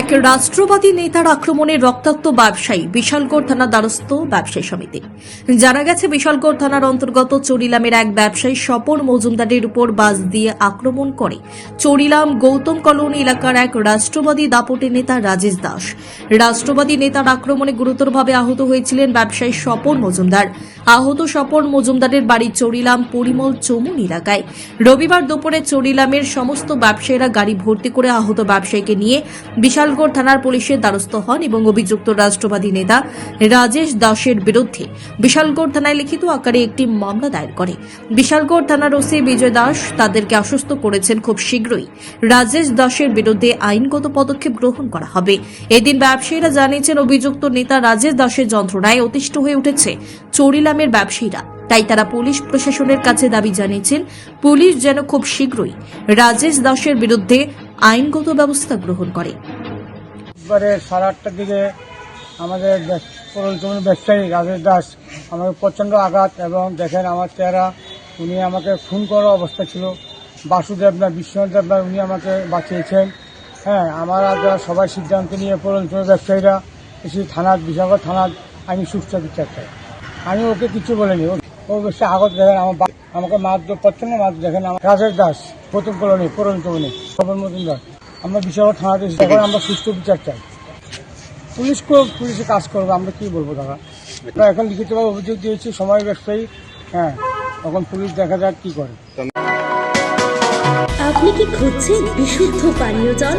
এক রাষ্ট্রবাদী নেতার আক্রমণে রক্তাক্ত ব্যবসায়ী বিশালগড় থানার দ্বারস্থ ব্যবসায়ী সমিতি। জানা গেছে, বিশালগড় থানার অন্তর্গত চরিলামের এক ব্যবসায়ী স্বপন মজুমদারের উপর বাস দিয়ে আক্রমণ করে। চরিলাম গৌতম কলোনি এলাকার এক রাষ্ট্রবাদী দাপটের নেতা রাজেশ দাস। রাষ্ট্রবাদী নেতার আক্রমণে গুরুতরভাবে আহত হয়েছিলেন ব্যবসায়ী স্বপন মজুমদার। আহত স্বপন মজুমদারের বাড়ি চরিলাম পরিমল চমুন এলাকায়। রবিবার দুপুরে চরিলামের সমস্ত ব্যবসায়ীরা গাড়ি ভর্তি করে আহত ব্যবসায়ীকে নিয়ে বিশালগড় থানার পুলিশের দ্বারস্থ হন এবং অভিযুক্ত রাষ্ট্রবাদী নেতা রাজেশ দাসের বিরুদ্ধে বিশালগড় থানায় লিখিত আকারে একটি মামলা দায়ের করে। বিশালগড় থানার ওসি বিজয় দাস তাদেরকে আশ্বস্ত করেছেন খুব শীঘ্রই রাজেশ দাসের বিরুদ্ধে আইনগত পদক্ষেপ গ্রহণ করা হবে। এদিন ব্যবসায়ীরা জানিয়েছেন, অভিযুক্ত নেতা রাজেশ দাসের যন্ত্রণায় অতিষ্ঠ হয়ে উঠেছে চরিলামের ব্যবসায়ীরা। তাই তারা পুলিশ প্রশাসনের কাছে দাবি জানিয়েছেন, পুলিশ যেন খুব শীঘ্রই রাজেশ দাসের বিরুদ্ধে আইনগত ব্যবস্থা গ্রহণ করে। এবারে সাড়ে আটটার দিকে আমাদের ব্যবসায়ী রাজেশ দাস আমাকে প্রচণ্ড আঘাত এবং দেখেন আমার চেহারা, উনি আমাকে খুন করার অবস্থা ছিল। বাসুদেব না বিশ্বনাথ দেব না উনি আমাকে বাঁচিয়েছেন। হ্যাঁ আমরা যারা সবাই সিদ্ধান্ত নিয়ে পরলচমন ব্যবসায়ীরা এসে থানার, বিশাখা থানার আমি সুস্থ বিচার চাই আমি ওকে কিছু বলিনি। ও আগত দেখেন আমার আমাকে মাছ প্রচণ্ড মাছ দেখেন আমার রাজেশ দাস, প্রথম কলোনি পরলচমনি খবর মজুমদার আমরা বিশাখা থানাতে। এখন আমরা সুস্থ বিচার চাই। পুলিশ পুলিশে কাজ করবে, আমরা কি বলব দাদা? এখন লিখিতভাবে অভিযোগ দিয়েছি, সময় ব্যবসায়ী হ্যাঁ তখন পুলিশ দেখা যাক কি করে। আপনি কি খুঁজছেন বিশুদ্ধ পানীয় জল?